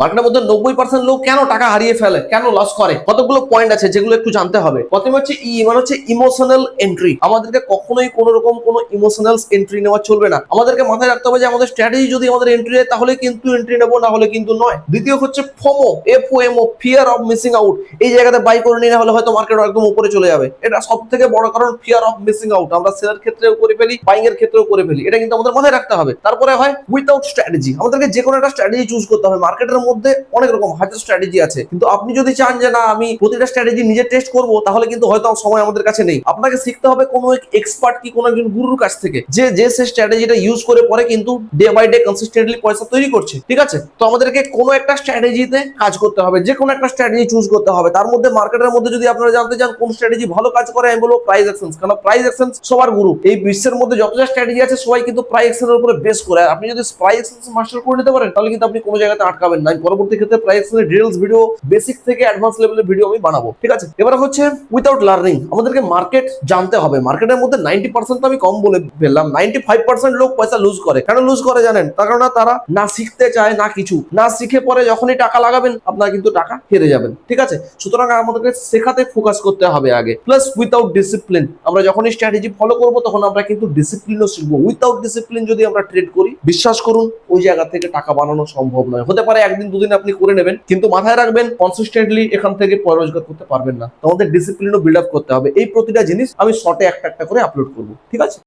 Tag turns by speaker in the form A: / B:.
A: মার্কেটের মধ্যে নব্বই পার্সেন্ট লোক কেন টাকা হারিয়ে ফেলে? কেন লস করে? কতগুলো পয়েন্ট আছে যেগুলো একটু জানতে হবে। প্রথমে হচ্ছে ই মানে হচ্ছে ইমোশনাল এন্ট্রি আমাদেরকে কখনোই কোনো রকম কোনো ইমোশনাল এন্ট্রি নেওয়া চলবে না। আমাদেরকে মাথায় রাখতে হবে যে আমাদের স্ট্র্যাটেজি যদি আমাদের এন্ট্রি হয় তাহলে কিন্তু এন্ট্রি নেব, না হলে কিন্তু নয়। দ্বিতীয় হচ্ছে FOMO F O M O fear of missing out এই জায়গাতে বাই করে নিয়ে হলে হয়তো মার্কেট একদম উপরে চলে যাবে। এটা সব থেকে বড় কারণ ফিয়ার অফ মিসিং আউট আমরা সেলের ক্ষেত্রেও করে ফেলি বাইং এর ক্ষেত্রেও করে ফেলি। এটা কিন্তু আমাদের মাথায় রাখতে হবে। তারপরে হয় উইদাউট স্ট্র্যাটেজি আমাদেরকে যে কোনো একটা স্ট্র্যাটেজি চুজ করতে হবে। মার্কেটের মধ্যে অনেক রকম হাজার স্ট্র্যাটেজি আছে। কিন্তু আপনি যদি চান যে না, আমি প্রতিটা স্ট্র্যাটেজি নিজে টেস্ট করব, তাহলে কিন্তু হয়তো সময় আমাদের কাছে নেই। আপনাকে শিখতে হবে কোনো এক এক্সপার্ট কি, কোনো একজন গুরুর কাছ থেকে, যে যে সে স্ট্র্যাটেজিটা ইউজ করে পরে কিন্তু ডে বাই ডে কনসিস্টেন্টলি পয়সা তৈরি করছে। ঠিক আছে? তো আমাদেরকে কোনো একটা স্ট্র্যাটেজিতে কাজ করতে হবে, যে কোনো একটা স্ট্র্যাটেজি চুজ করতে হবে। তার মধ্যে মার্কেটের মধ্যে যদি আপনারা জানতে চান, কোন স্ট্র্যাটেজি ভালো কাজ করে, আমি বলব প্রাইস অ্যাকশন কারণ প্রাইস অ্যাকশন সবার গুরু এই বিশ্বের মধ্যে যত যা স্ট্র্যাটেজি আছে, সবাই কিন্তু প্রাইস অ্যাকশনের উপরে বেস করে। আপনি যদি প্রাইস অ্যাকশন মাস্টার করে নিতে পারেন, তাহলে কিন্তু আপনি কোনো জায়গাতে আটকাবেন না। পরবর্তী ক্ষেত্রে প্রাইস অ্যাকশনের ডিটেলস ভিডিও বেসিক থেকে অ্যাডভান্স লেভেলের ভিডিও আমি বানাবো। ঠিক আছে? এবার হচ্ছে উইদাউট লার্নিং আমাদেরকে মার্কেট জানতে হবে। মার্কেটের মধ্যে নাইনটি পার্সেন্ট আমি কম বলে ফেললাম নাইনটি ফাইভ পার্সেন্ট লোক পয়সা লুজ করে। কেন লুজ করে জানেন? তার কারণ তারা না শিখতে চায়, না কিছু। না শিখে পরে যখনই টাকা লাগাবেন, আপনার কিন্তু টাকা হেরে যাবেন। ঠিক আছে? সুতরাং আমাদেরকে শেখাতে ফোকাস করতে হবে আগে। প্লাস উইদাউট ডিসিপ্লিন আমরা যখনই স্ট্র্যাটেজি ফলো করব, তখন আমরা কিন্তু ডিসিপ্লিনও শিখব। উইদাউট ডিসিপ্লিন যদি আমরা ট্রেড করি, বিশ্বাস করুন, ওই জায়গা থেকে টাকা বানানো সম্ভব নয়। হতে পারে একদিন দুদিন আপনি করে নেবেন, কিন্তু মাথায় রাখবেন কনসিস্টেন্টলি এখান থেকে পয় রোজগার করতে পারবেন না। তোমাদের ডিসিপ্লিনও বিল্ড আপ করতে হবে। এই প্রতিটা জিনিস আমি শর্টে একটা একটা করে আপলোড করব। ঠিক আছে?